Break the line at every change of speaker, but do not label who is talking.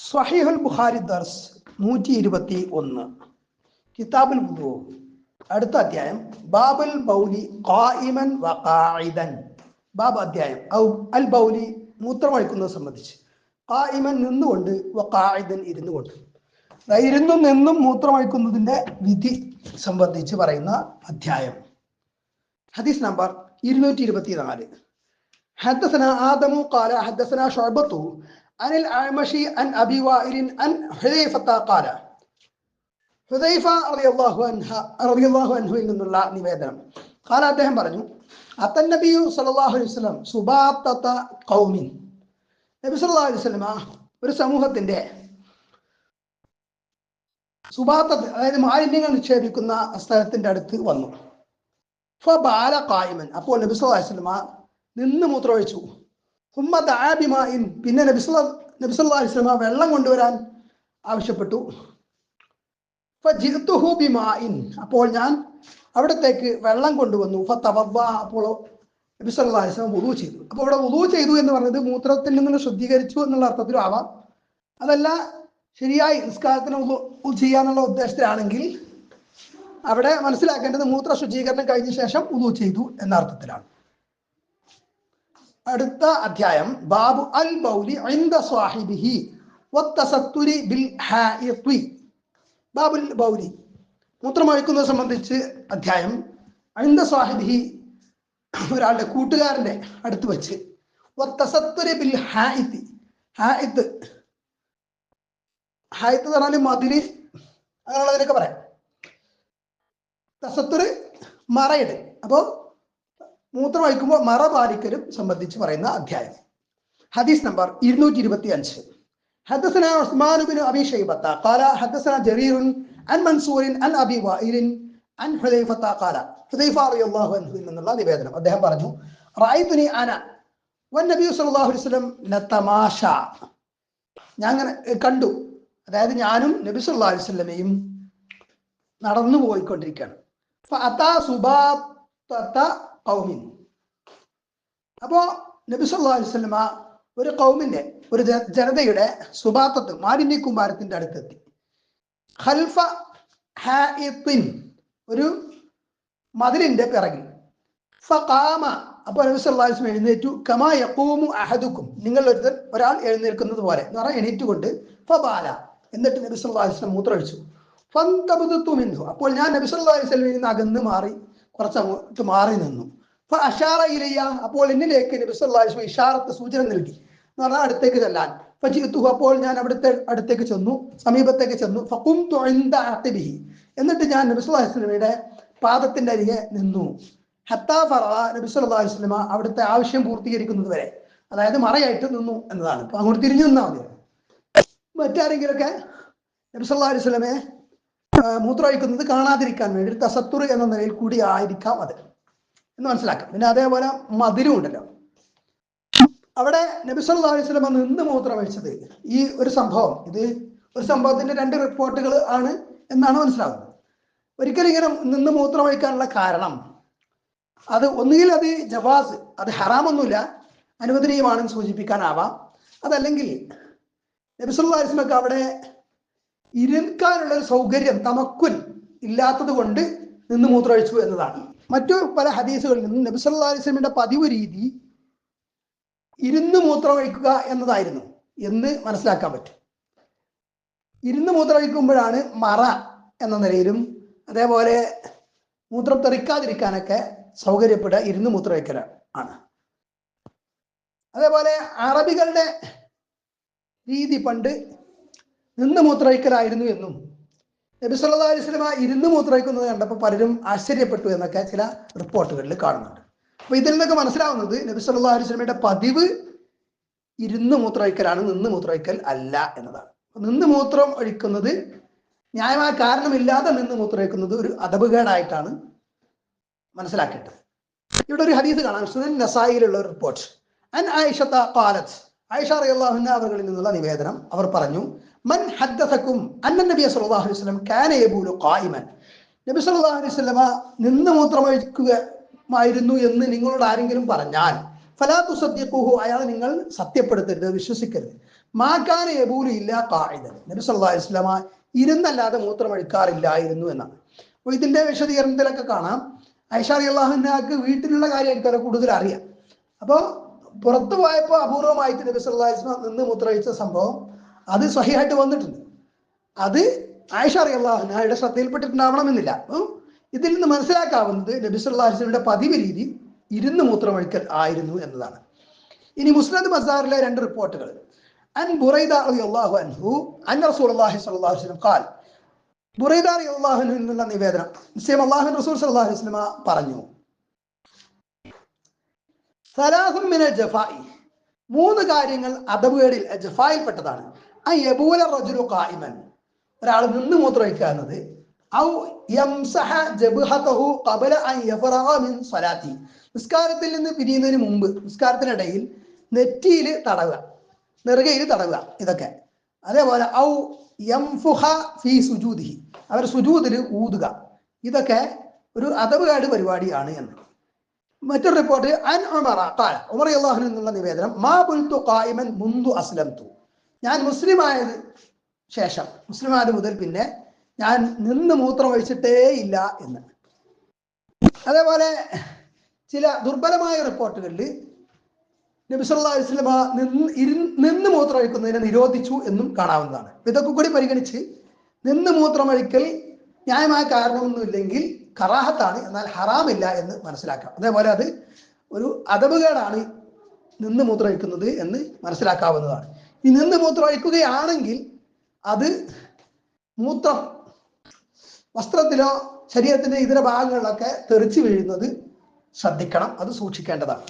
സ്വഹീഹുൽ ബുഖാരി ദർസ് നൂറ്റി ഇരുപത്തി ഒന്ന് കിതാബുൽ വുദു അടുത്ത അധ്യായം ബാബുൽ ബൗലി ഖായിമൻ വ ഖായിദൻ ബാബ് അധ്യായം ഔ- അൽ ബൗലി മൂത്രമൊഴിക്കുന്നത് സംബന്ധിച്ച് ഖായിമൻ നിന്നുകൊണ്ട് വ ഖായിദൻ ഇരുന്നു കൊണ്ട് അതായത് ഇരുന്നും നിന്നും മൂത്രമൊഴിക്കുന്നതിന്റെ വിധി സംബന്ധിച്ച് പറയുന്ന അധ്യായം ഹദീസ് നമ്പർ ഇരുന്നൂറ്റി ഇരുപത്തിനാല് حدثنا آدم قال حدثنا شعبة അനിൽ അഴമഷി അൻ അബിവാഇരിൻ അൻ ഹുദൈഫത്ത ഖാല ഹുദൈഫ റളിയല്ലാഹു അൻഹ റളിയല്ലാഹു അൻഹുവിൽ നിന്നുള്ള നിവേദനം. ഖാല അദ്ദേഹം പറഞ്ഞു അത്തൻ നബിയു സല്ലല്ലാഹു അലൈഹി വസല്ലം സുബാത്തത ഖൗമിൻ. നബി സല്ലല്ലാഹു അലൈഹി വസല്ലം ഒരു സമൂഹത്തിന്റെ സുബാത്തത്ത് അതായത് മാലിന്യങ്ങൾ നിക്ഷേപിക്കുന്ന സ്ഥലത്തിന്റെ അടുത്ത് വന്നു. ഫ ബാല കായ്മൻ അപ്പോൾ നബി സല്ലല്ലാഹു അലൈഹി വസല്ലം നിന്ന് മൂത്രമൊഴിച്ചു. പിന്നെ നബി സല്ലല്ലാഹു നബി അലൈഹി വസല്ലമ വെള്ളം കൊണ്ടുവരാൻ ആവശ്യപ്പെട്ടു. അപ്പോൾ ഞാൻ അവിടത്തേക്ക് വെള്ളം കൊണ്ടുവന്നു. അപ്പോൾ നബി വുളൂ ചെയ്തു. അപ്പോൾ അവിടെ ഉദു ചെയ്തു എന്ന് പറഞ്ഞത് മൂത്രത്തിൽ നിന്ന് ശുദ്ധീകരിച്ചു എന്നുള്ള അർത്ഥത്തിലും ആവാം അതല്ല ശരിയായി നിസ്കാരത്തിന് ചെയ്യാന്നുള്ള ഉദ്ദേശത്തിലാണെങ്കിൽ അവിടെ മനസ്സിലാക്കേണ്ടത് മൂത്ര ശുചീകരണം കഴിഞ്ഞ ശേഷം ഉദു ചെയ്തു എന്ന അർത്ഥത്തിലാണ്. അടുത്ത അധ്യായം ബാബു അൽ ബൗലി സ്വാഹിബിഹി ബിൽ ബാബുൽ ബൗലി മൂത്രമൊഴിക്കുന്നത് സംബന്ധിച്ച് അധ്യായം അഴിന്ത സ്വാഹിബിഹി ഒരാളുടെ കൂട്ടുകാരന്റെ അടുത്ത് വെച്ച് ബിൽ ഹായിത്തി ഹായിത്ത് ഹായിത്ത് എന്ന് പറഞ്ഞാൽ മതിൽ അങ്ങനെയുള്ളതിനൊക്കെ പറയാം. തസത്തുര് മറയിട്. അപ്പോൾ മൂത്രം ഒഴിക്കുമ്പോൾ മറ പാലിക്കലും സംബന്ധിച്ച് പറയുന്ന അധ്യായം ഹദീസ് നമ്പർ ഇരുന്നൂറ്റി ഇരുപത്തി അഞ്ച് حدثنا عثمان بن ابي شيبه قال حدثنا جرير عن منصور عن ابي وائل عن حذيفه قال حذيفه رضي الله عنه എന്നുള്ള നിവേദനം അദ്ദേഹം പറഞ്ഞു റഅയ്തുനി അന വന്നബി സല്ലല്ലാഹു അലൈഹി വസല്ലം നതമാശ ഞാൻ അങ്ങനെ കണ്ടു അതായത് ഞാനും നബി സല്ലല്ലാഹു അലൈഹി വസല്ലമയും നടന്നു പോയിക്കൊണ്ടിരിക്കുകയാണ് ഫഅതാ സുബാത്ത ഖൗമിൻ. അപ്പോ നബി സല്ലല്ലാഹു അലൈഹി വസല്ലമ ഒരു കൗമിന്റെ ഒരു ജനതയുടെ സുബാത്തത്ത് മാലിന്യ കുമാരത്തിന്റെ അടുത്തെത്തി. ഖൽഫ ഹായിത്തിൻ ഒരു മതിലിന്റെ പിറകിൽ. ഫഖാമ അപ്പോൾ നബി അലൈഹി എഴുന്നേറ്റു. കമാ യഖൂമു അഹദുക്കും നിങ്ങൾ ഒരു ഒരാൾ എഴുന്നേൽക്കുന്നത് പോലെ. എന്ന് പറഞ്ഞാൽ എണീറ്റുകൊണ്ട് ഫബാല എന്നിട്ട് നബി സല്ലല്ലാഹു അലൈഹി മൂത്രമൊഴിച്ചു. ഫന്തബദത്തു മിൻഹു. അപ്പോൾ ഞാൻ നബി സല്ലല്ലാഹു അലൈഹി നിന്ന് അകന്ന് മാറി കുറച്ച് അങ്ങോട്ട് മാറി നിന്നു. അപ്പോൾ എന്നിലേക്ക് നബി ഇഷാറത്ത് സൂചന നൽകി. എന്ന് പറഞ്ഞാൽ അടുത്തേക്ക് ചെല്ലാൻ. ഫജിത്തു അപ്പോൾ ഞാൻ അവിടുത്തെ അടുത്തേക്ക് ചെന്നു സമീപത്തേക്ക് ചെന്നു. ഫക്കും അഖിബിഹി എന്നിട്ട് ഞാൻ നബി പാദത്തിന്റെ അരികെ നിന്നു. ഹത്താ ഫറ നബി സല്ലല്ലാഹു അവിടുത്തെ ആവശ്യം പൂർത്തീകരിക്കുന്നത് വരെ. അതായത് മറയായിട്ട് നിന്നു എന്നതാണ്. അപ്പൊ അങ്ങോട്ട് തിരിഞ്ഞു നിന്നാൽ മതി. മറ്റാരെങ്കിലൊക്കെ നബി സല്ലല്ലാഹു അലൈഹി കാണാതിരിക്കാൻ വേണ്ടി തസത്തുർ എന്ന നിലയിൽ കൂടി ആയിരിക്കാം അത്. എന്ന് മനസ്സിലാക്കാം. പിന്നെ അതേപോലെ മതിലും ഉണ്ടല്ലോ. അവിടെ നബി സല്ലല്ലാഹു അലൈഹി വസല്ലമ നിന്ന് മൂത്രമൊഴിച്ചത്? ഈ ഒരു സംഭവം. ഇത് ഒരു സംഭവത്തിന്റെ രണ്ട് റിപ്പോർട്ടുകൾ ആണ് എന്നാണ് മനസ്സിലാവുന്നത്. ഒരിക്കലും ഇങ്ങനെ നിന്ന് മൂത്രമൊഴിക്കാനുള്ള കാരണം അത് ഒന്നുകിൽ അത് ജവാസ് അത് ഹറാമൊന്നുമില്ല അനുവദനീയമാണെന്ന് സൂചിപ്പിക്കാനാവാം. അതല്ലെങ്കിൽ നബി സല്ലല്ലാഹു അലൈഹി വസല്ലമക്ക് അവിടെ ഇരിക്കാനുള്ള ഒരു സൗകര്യം തമക്കുൻ ഇല്ലാത്തത് കൊണ്ട് നിന്ന് മൂത്രമൊഴിച്ചു എന്നതാണ്. മറ്റു പല ഹദീസുകളിൽ നിന്നും നബി അലൈഹി വസല്ലമയുടെ പതിവ് രീതി ഇരുന്ന് മൂത്രമൊഴിക്കുക എന്നതായിരുന്നു എന്ന് മനസ്സിലാക്കാൻ പറ്റും. ഇരുന്ന് മൂത്രമൊഴിക്കുമ്പോഴാണ് മറ എന്ന നിലയിലും അതേപോലെ മൂത്രം തെറിക്കാതിരിക്കാനൊക്കെ സൗകര്യപ്പെടുക ഇരുന്ന് മൂത്രമൊഴിക്കൽ ആണ്. അതേപോലെ അറബികളുടെ രീതി പണ്ട് നിന്ന് മൂത്രമൊഴിക്കലായിരുന്നു എന്നും നബി സല്ലല്ലാഹു അലൈഹി ഇരുന്ന് മൂത്രയ്ക്കുന്നത് കണ്ടപ്പോൾ പലരും ആശ്ചര്യപ്പെട്ടു എന്നൊക്കെ ചില റിപ്പോർട്ടുകളിൽ കാണുന്നുണ്ട്. അപ്പൊ ഇതിൽ നിന്നൊക്കെ മനസ്സിലാവുന്നത് നബി സല്ലല്ലാഹു അലൈഹി പതിവ് ഇരുന്ന് മൂത്രമൊഴിക്കലാണ് നിന്ന് മൂത്രയ്ക്കൽ അല്ല എന്നതാണ്. നിന്ന് മൂത്രം ഒഴിക്കുന്നത് ന്യായമായ കാരണമില്ലാതെ നിന്ന് മൂത്രയ്ക്കുന്നത് ഒരു അദബുകേടായിട്ടാണ് മനസ്സിലാക്കേണ്ടത്. ഇവിടെ ഒരു ഹദീസ് കാണാം സുനൻ നസായിലുള്ള ഒരു റിപ്പോർട്ട്. അൻ ആയിഷത്ത ഖാലത്ത് ആയിഷ അൻഹ അവകളിൽ നിന്നുള്ള നിവേദനം അവർ പറഞ്ഞു മൻ സല്ലല്ലാഹു അലൈഹി വസല്ലം കാന യബൂലു ഖായിമൻ. നബി സല്ലല്ലാഹു അലൈഹി വസല്ലമ നിന്ന് മൂത്രമൊഴിക്കുകയായിരുന്നു എന്ന് നിങ്ങളോട് ആരെങ്കിലും പറഞ്ഞാൽ ഫലാ തുസദ്ദിഖൂഹു അയാൾ നിങ്ങൾ സത്യപ്പെടുത്തരുത് വിശ്വസിക്കരുത്. മാക്കാന എബൂലു ഇല്ല ഖായിദൻ. നബി സല്ലല്ലാഹു അലൈഹി വസല്ലമ ഇരുന്നല്ലാതെ മൂത്രമൊഴിക്കാറില്ലായിരുന്നു എന്നാണ്. അപ്പോൾ ഇതിന്റെ വിശദീകരണത്തിലൊക്കെ കാണാം. ഐഷാറി അള്ളാഹുനാക്ക് വീട്ടിലുള്ള കാര്യമായിരിക്കും കൂടുതൽ അറിയാം. അപ്പോൾ പുറത്തു പോയപ്പോൾ അപൂർവമായിട്ട് നബി സല്ലല്ലാഹു അലൈഹി വസല്ലം നിന്ന് മൂത്രമൊഴിച്ച സംഭവം അത് സ്വഹിയായിട്ട് വന്നിട്ടുണ്ട്. അത് ആയിഷ അറിയാഹുനായുടെ ശ്രദ്ധയിൽപ്പെട്ടിട്ടുണ്ടാവണമെന്നില്ല. ഇതിൽ നിന്ന് മനസ്സിലാക്കാവുന്നത് നബി വസല്ലമയുടെ പതിവ് രീതി ഇരുന്ന് മൂത്രമൊഴിക്കൽ ആയിരുന്നു എന്നതാണ്. ഇനി മുസ്ലിം ബസാറിലെ രണ്ട് റിപ്പോർട്ടുകൾ. അൻ ബുറൈദ റളിയല്ലാഹു അൻഹു അൻ റസൂൽ അള്ളാഹി വസല്ലം ഖാൽ. ബുറൈദ എന്നുള്ള നിവേദനം നിശ്ചയം അള്ളാഹു റസൂൽ സല്ലല്ലാഹു അലൈഹി വസല്ലമ പറഞ്ഞു. സലാഹും മിനൽ ജഫായി. മൂന്ന് കാര്യങ്ങൾ അദബുകളിൽ ജഫായിൽപ്പെട്ടതാണ്. ആ യബൂല റജുലു ഖായിമൻ. ഒരാൾ നിന്ന് മൂത്രമൊഴിക്കുക സ്വലാത്തി. നിസ്കാരത്തിൽ നിന്ന് പിരിയുന്നതിന് മുമ്പ് നിസ്കാരത്തിനിടയിൽ നെറ്റിയിൽ തടവുക നെറുകയിൽ തടവുക ഇതൊക്കെ. അതേപോലെ ഔ യംഫുഹ ഫി സുജൂദിഹി അവർ സുജൂതിൽ ഊതുക. ഇതൊക്കെ ഒരു അതവുകാട് പരിപാടിയാണ് എന്ന്. മറ്റൊരു റിപ്പോർട്ട് അൻ ഉമറ എന്നുള്ള നിവേദനം മാ ബുൽത്തു ഖായിമൻ മുന്തു അസ്ലംതു. ഞാൻ മുസ്ലിം ആയത് ശേഷം മുസ്ലിം ആയത് മുതൽ പിന്നെ ഞാൻ നിന്ന് മൂത്രം ഒഴിച്ചിട്ടേ ഇല്ല എന്ന്. അതേപോലെ ചില ദുർബലമായ റിപ്പോർട്ടുകളിൽ നബി സല്ലല്ലാഹു അലൈഹി വസല്ലമ നിന്ന് ഇരു- നിന്ന് മൂത്രമൊഴിക്കുന്നതിനെ നിരോധിച്ചു എന്നും കാണാവുന്നതാണ്. ഇതൊക്കെ കൂടി പരിഗണിച്ച് നിന്ന് മൂത്രമൊഴിക്കൽ ന്യായമായ കാരണമൊന്നുമില്ലെങ്കിൽ കറാഹത്താണ് എന്നാൽ ഹറാമില്ല എന്ന് മനസ്സിലാക്കാം. അതേപോലെ അത് ഒരു അതവുകേടാണ് നിന്ന് മൂത്രമൊഴിക്കുന്നത് എന്ന് മനസ്സിലാക്കാവുന്നതാണ്. ഈ നിന്ന് മൂത്രം ഒഴിക്കുകയാണെങ്കിൽ അത് മൂത്രം വസ്ത്രത്തിലോ ശരീരത്തിന്റെ ഇതര ഭാഗങ്ങളിലൊക്കെ തെറിച്ചു വീഴുന്നത് ശ്രദ്ധിക്കണം അത് സൂക്ഷിക്കേണ്ടതാണ്.